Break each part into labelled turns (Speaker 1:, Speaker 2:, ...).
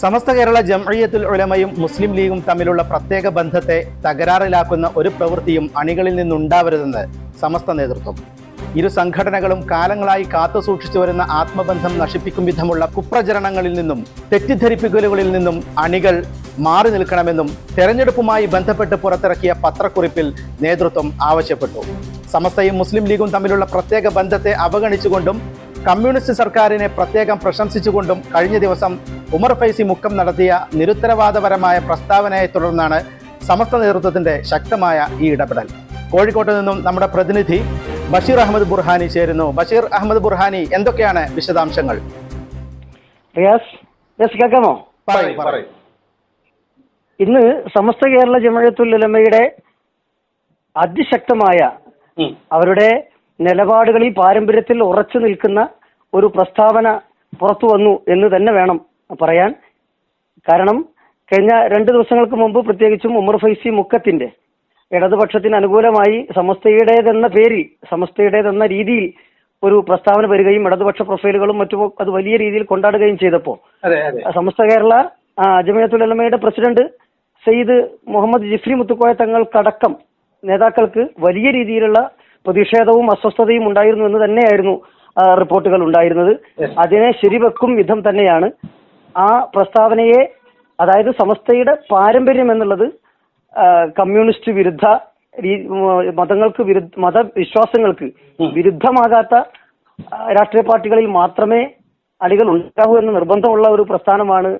Speaker 1: സമസ്ത കേരള ജംഇയ്യത്തുൽ ഉലമയും മുസ്ലിം ലീഗും തമ്മിലുള്ള പ്രത്യേക ബന്ധത്തെ തകരാറിലാക്കുന്ന ഒരു പ്രവൃത്തിയും അണികളിൽ നിന്നുണ്ടാവരുതെന്ന് സമസ്ത നേതൃത്വം. ഇരു സംഘടനകളും കാലങ്ങളായി കാത്തുസൂക്ഷിച്ചു വരുന്ന ആത്മബന്ധം നശിപ്പിക്കും വിധമുള്ള കുപ്രചരണങ്ങളിൽ നിന്നും തെറ്റിദ്ധരിപ്പിക്കലുകളിൽ നിന്നും അണികൾ മാറി നിൽക്കണമെന്നും തെരഞ്ഞെടുപ്പുമായി ബന്ധപ്പെട്ട് പുറത്തിറക്കിയ പത്രക്കുറിപ്പിൽ നേതൃത്വം ആവശ്യപ്പെട്ടു. സമസ്തയും മുസ്ലിം ലീഗും തമ്മിലുള്ള പ്രത്യേക ബന്ധത്തെ അവഗണിച്ചുകൊണ്ടും കമ്മ്യൂണിസ്റ്റ് സർക്കാരിനെ പ്രത്യേകം പ്രശംസിച്ചുകൊണ്ടും കഴിഞ്ഞ ദിവസം ഉമർ ഫൈസി മുക്കം നടത്തിയ നിരുത്തരവാദപരമായ പ്രസ്താവനയെ തുടർന്നാണ് സമസ്ത നേതൃത്വത്തിന്റെ ശക്തമായ ഈ ഇടപെടൽ. കോഴിക്കോട്ട് നിന്നും നമ്മുടെ പ്രതിനിധി ബഷീർ അഹമ്മദ് ബുർഹാനി ചേരുന്നു. ബഷീർ അഹമ്മദ് ബുർഹാനി എന്തൊക്കെയാണ് വിശദാംശങ്ങൾ?
Speaker 2: കേൾക്കാമോ? ഇന്ന് സമസ്ത കേരള ജമഴത്തുൽ ഉലമയുടെ അതിശക്തമായ അവരുടെ നിലപാടുകളിൽ പാരമ്പര്യത്തിൽ ഉറച്ചു നിൽക്കുന്ന ഒരു പ്രസ്താവന പുറത്തു വന്നു എന്ന് തന്നെ വേണം പറയാൻ. കാരണം കഴിഞ്ഞ രണ്ട് ദിവസങ്ങൾക്ക് മുമ്പ് പ്രത്യേകിച്ചും ഉമർ ഫൈസി മുക്കത്തിന്റെ ഇടതുപക്ഷത്തിന് അനുകൂലമായി സമസ്തയുടേതെന്ന പേരിൽ സമസ്തയുടേതെന്ന രീതിയിൽ ഒരു പ്രസ്താവന വരികയും ഇടതുപക്ഷ പ്രൊഫൈലുകളും മറ്റും അത് വലിയ രീതിയിൽ കൊണ്ടാടുകയും
Speaker 1: ചെയ്തപ്പോ
Speaker 2: സമസ്ത കേരള അജമയത്തുലമയുടെ പ്രസിഡന്റ് സയ്യിദ് മുഹമ്മദ് ജിഫ്രി മുത്തുക്കോയ തങ്ങൾക്കടക്കം നേതാക്കൾക്ക് വലിയ രീതിയിലുള്ള പ്രതിഷേധവും അസ്വസ്ഥതയും ഉണ്ടായിരുന്നു എന്ന് തന്നെയായിരുന്നു റിപ്പോർട്ടുകൾ ഉണ്ടായിരുന്നത്. അതിനെ ശരിവെക്കും വിധം തന്നെയാണ്. ആ പ്രസ്താവനയെ അതായത് സമസ്തയുടെ പാരമ്പര്യം എന്നുള്ളത് കമ്മ്യൂണിസ്റ്റ് വിരുദ്ധ മതങ്ങൾക്ക് വിരുദ്ധ മതവിശ്വാസങ്ങൾക്ക് വിരുദ്ധമാകാത്ത രാഷ്ട്രീയ പാർട്ടികളിൽ മാത്രമേ അണികൾ ഉണ്ടാകൂ എന്ന് നിർബന്ധമുള്ള ഒരു പ്രസ്ഥാനമാണ്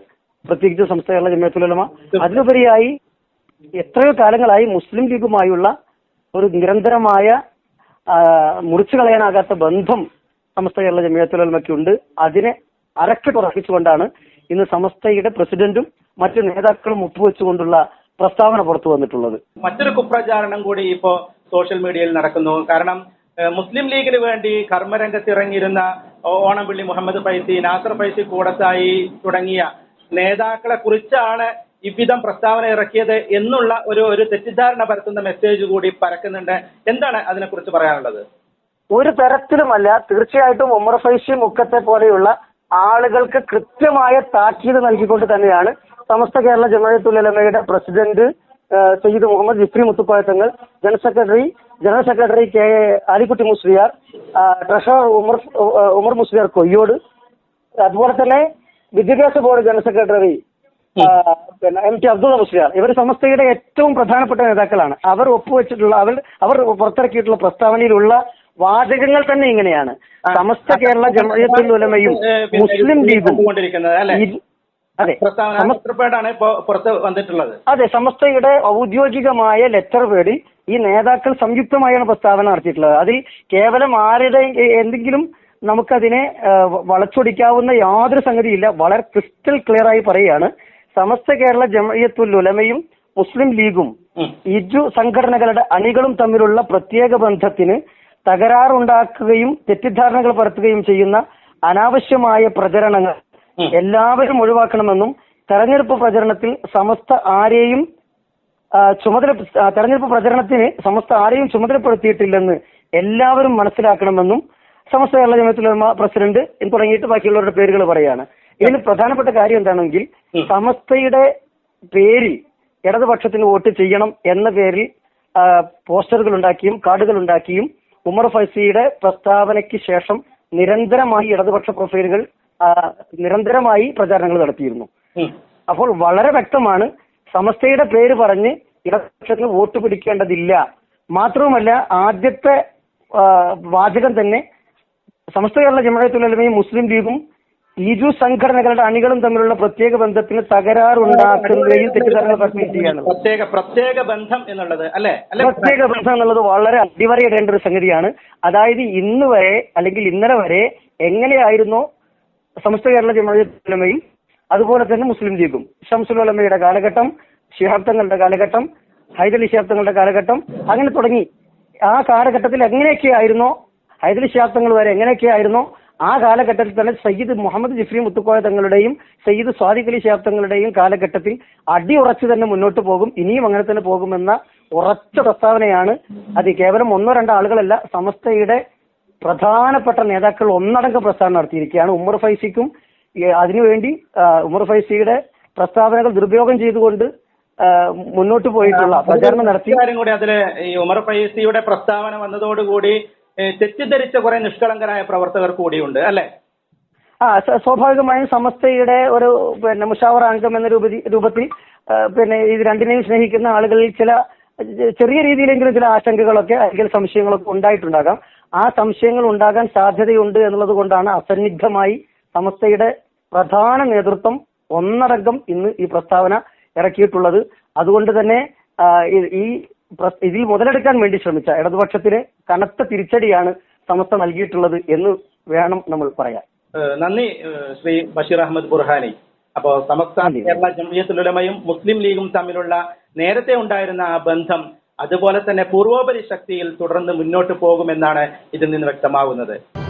Speaker 2: പ്രത്യേകിച്ച് സംസ്ഥ കേരള ജമിയത്തുലമ അതിലുപരിയായി എത്രയോ കാലങ്ങളായി മുസ്ലിം ലീഗുമായുള്ള ഒരു നിരന്തരമായ മുറിച്ചു കളയാനാകാത്ത ബന്ധം സമസ്ത കേരള ജമിയത്തുലമയ്ക്കുണ്ട്. അതിനെ അരക്കിട്ടുറപ്പിച്ചുകൊണ്ടാണ് ഇന്ന് സമസ്തയുടെ പ്രസിഡന്റും മറ്റു നേതാക്കളും ഒപ്പുവെച്ചുകൊണ്ടുള്ള പ്രസ്താവന പുറത്തു വന്നിട്ടുള്ളത്.
Speaker 1: മറ്റൊരു കുപ്രചാരണം കൂടി ഇപ്പോ സോഷ്യൽ മീഡിയയിൽ നടക്കുന്നു. കാരണം മുസ്ലിം ലീഗിന് വേണ്ടി കർമ്മരംഗത്തിറങ്ങിയിരുന്ന ഓണംപിള്ളി മുഹമ്മദ് ഫൈസി നാസർ ഫൈസി കൂടത്തായി തുടങ്ങിയ നേതാക്കളെ കുറിച്ചാണ് ഇவ்விധം പ്രസ്താവന ഇറക്കിയത് എന്നുള്ള ഒരു ഒരു തെറ്റിദ്ധാരണ പരത്തുന്ന മെസ്സേജ് കൂടി പരക്കുന്നുണ്ട് എന്താണ് അതിനെക്കുറിച്ച് പറയാനുള്ളത്
Speaker 2: ഒരു തരത്തിലുമല്ല തീർച്ചയായിട്ടും ഉമർ ഫൈസി മുക്കത്തെ പോലെയുള്ള ആളുകൾക്ക് കൃത്യമായ താക്കീത് നൽകിക്കൊണ്ട് തന്നെയാണ് സമസ്ത കേരള ജമാഅത്തുലമയുടെ president Sayyid Muhammad Jifri മുത്തുപ്പായത്തങ്ങൾ Thangal general secretary general secretary K A. Alikutty Musliyar treasurer Umar Umar Musliyar Koyyode അതുപോലെ തന്നെ വിദ്യാഭ്യാസ ബോർഡ് ജനറൽ സെക്രട്ടറി പിന്നെ എം ടി അബ്ദുൾ മുസ്ലിയാർ. ഇവർ സമസ്തയുടെ ഏറ്റവും പ്രധാനപ്പെട്ട നേതാക്കളാണ്. അവർ ഒപ്പുവെച്ചിട്ടുള്ള അവർ അവർ പുറത്തിറക്കിയിട്ടുള്ള പ്രസ്താവനയിലുള്ള വാചകങ്ങൾ തന്നെ ഇങ്ങനെയാണ്. സമസ്ത കേരള ജമയത്തുൽ ഉലമയും മുസ്ലിം ലീഗും അതെ.
Speaker 1: പുറത്ത് വന്നിട്ടുള്ളത്?
Speaker 2: അതെ സമസ്തയുടെ ഔദ്യോഗികമായ ലെറ്റർ പേടി. ഈ നേതാക്കൾ സംയുക്തമായാണ് പ്രസ്താവന നടത്തിയിട്ടുള്ളത്. അതിൽ കേവലം ആരുടെ എന്തെങ്കിലും നമുക്കതിനെ വളച്ചൊടിക്കാവുന്ന യാതൊരു സംഗതിയില്ല. വളരെ ക്രിസ്റ്റൽ ക്ലിയർ ആയി പറയുകയാണ്. സമസ്ത കേരള ജമയത്തുൽ ഉലമയും മുസ്ലിം ലീഗും. ഇരു സംഘടനകളുടെ അണികളും തമ്മിലുള്ള പ്രത്യേക ബന്ധത്തിന് തകരാറുണ്ടാക്കുകയും തെറ്റിദ്ധാരണകൾ പരത്തുകയും ചെയ്യുന്ന അനാവശ്യമായ പ്രചരണങ്ങൾ എല്ലാവരും ഒഴിവാക്കണമെന്നും തെരഞ്ഞെടുപ്പ് പ്രചരണത്തിൽ സമസ്ത ആരെയും ചുമതല തെരഞ്ഞെടുപ്പ് പ്രചരണത്തിന് സമസ്ത ആരെയും ചുമതലപ്പെടുത്തിയിട്ടില്ലെന്ന് എല്ലാവരും മനസ്സിലാക്കണമെന്നും സമസ്ത കേരള ജമയത്തുലമ പ്രസിഡന്റ് തുടങ്ങിയിട്ട് ബാക്കിയുള്ളവരുടെ പേരുകൾ പറയാണ് ഇതിന് പ്രധാനപ്പെട്ട കാര്യം എന്താണെങ്കിൽ സമസ്തയുടെ പേരിൽ ഇടതുപക്ഷത്തിന് വോട്ട് ചെയ്യണം എന്ന പേരിൽ പോസ്റ്ററുകൾ ഉണ്ടാക്കിയും കാർഡുകൾ ഉണ്ടാക്കിയും ഉമർ ഫൈസിയുടെ പ്രസ്താവനയ്ക്ക് ശേഷം നിരന്തരമായി ഇടതുപക്ഷ പ്രൊഫൈലുകൾ നിരന്തരമായി പ്രചാരണങ്ങൾ നടത്തിയിരുന്നു. അപ്പോൾ വളരെ വ്യക്തമാണ് സമസ്തയുടെ പേര് പറഞ്ഞ് ഇടതുപക്ഷത്തിന് വോട്ട് പിടിക്കേണ്ടതില്ല. മാത്രവുമല്ല ആദ്യത്തെ വാചകം തന്നെ സമസ്ത കേരള ജമാഅത്തുലമയും മുസ്ലിം ലീഗും ഇരു സംഘടനകളുടെ അണികളും തമ്മിലുള്ള പ്രത്യേക ബന്ധത്തിന് തകരാറുണ്ടാക്കുന്നതിൽ തെറ്റിദ്ധാരണ പ്രശ്നിക്കുകയാണ്
Speaker 1: പ്രത്യേക പ്രത്യേക ബന്ധം എന്നുള്ളത് അല്ലെ?
Speaker 2: പ്രത്യേക ബന്ധം എന്നുള്ളത് വളരെ അടിവരയിടേണ്ട ഒരു സംഗതിയാണ്. അതായത് ഇന്ന് വരെ അല്ലെങ്കിൽ ഇന്നലെ വരെ എങ്ങനെയായിരുന്നോ സമസ്ത കേരള ജമാഅത്തുലമയും അതുപോലെ തന്നെ മുസ്ലിം ലീഗും. ഷംസുലമയുടെ കാലഘട്ടം ശിഹാബ് തങ്ങളുടെ കാലഘട്ടം ഹൈദലി ശിഹാബ് തങ്ങളുടെ കാലഘട്ടം അങ്ങനെ തുടങ്ങി. ആ കാലഘട്ടത്തിൽ എങ്ങനെയൊക്കെയായിരുന്നോ? ഹൈദലി ശിഹാബ് തങ്ങൾ വരെ എങ്ങനെയൊക്കെയായിരുന്നോ? ആ കാലഘട്ടത്തിൽ തന്നെ സയ്യിദ് മുഹമ്മദ് ജിഫ്രി മുത്തുക്കോയ തങ്ങളുടെയും സയ്യിദ് സ്വാദിഖ് അലി ശിഹാബ് തങ്ങളുടെയും കാലഘട്ടത്തിൽ അടിയുറച്ച് തന്നെ മുന്നോട്ട് പോകും. ഇനിയും അങ്ങനെ തന്നെ പോകുമെന്ന ഉറച്ച പ്രസ്താവനയാണ് അത് കേവലം ഒന്നോ രണ്ടോ ആളുകളല്ല സമസ്തയുടെ പ്രധാനപ്പെട്ട നേതാക്കൾ ഒന്നടങ്കം പ്രസ്താവന നടത്തിയിരിക്കുകയാണ്. ഉമർ ഫൈസിക്കും അതിനുവേണ്ടി ഉമർ ഫൈസിയുടെ പ്രസ്താവനകൾ ദുരുപയോഗം ചെയ്തുകൊണ്ട് മുന്നോട്ട് പോയിട്ടുള്ള പ്രചാരണം നടത്തി.
Speaker 3: കൂടി അതിൽ ഈ ഉമർ ഫൈസിയുടെ പ്രസ്താവന വന്നതോടുകൂടി തെറ്റിദ്ധരിച്ച കുറെ നിഷ്കളങ്കരായ പ്രവർത്തകർ കൂടിയുണ്ട് അല്ലെ?
Speaker 2: ആ സ്വാഭാവികമായും സമസ്തയുടെ ഒരു പിന്നെ മുഷാവർ അംഗം എന്ന രൂപതി രൂപത്തിൽ പിന്നെ ഇത് രണ്ടിനെയും സ്നേഹിക്കുന്ന ആളുകളിൽ ചില ചെറിയ രീതിയിലെങ്കിലും ചില ആശങ്കകളൊക്കെ അല്ലെങ്കിൽ സംശയങ്ങളൊക്കെ ഉണ്ടായിട്ടുണ്ടാകാം. ആ സംശയങ്ങൾ ഉണ്ടാകാൻ സാധ്യതയുണ്ട് എന്നുള്ളത് കൊണ്ടാണ് അസന്നിഗ്ധമായി സമസ്തയുടെ പ്രധാന നേതൃത്വം ഒന്നടങ്കം ഇന്ന് ഈ പ്രസ്താവന ഇറക്കിയിട്ടുള്ളത്. അതുകൊണ്ട് തന്നെ ഈ- ഇതിൽ മുതലെടുക്കാൻ വേണ്ടി ശ്രമിച്ച ഇടതുപക്ഷത്തിന് കനത്ത തിരിച്ചടിയാണ് സമസ്ത നൽകിയിട്ടുള്ളത് എന്ന് വേണം നമ്മൾ പറയാൻ.
Speaker 3: നന്ദി ശ്രീ ബഷീർ അഹമ്മദ് ബുർഹാനി. അപ്പോ സമസ്ത. കേരള ജംഇയ്യത്തുൽ മുസ്ലിം ലീഗും തമ്മിലുള്ള നേരത്തെ ഉണ്ടായിരുന്ന ആ ബന്ധം അതുപോലെ തന്നെ പൂർവോപരി ശക്തിയിൽ തുടർന്ന് മുന്നോട്ട് പോകുമെന്നാണ് ഇതിൽ നിന്ന് വ്യക്തമാകുന്നത്.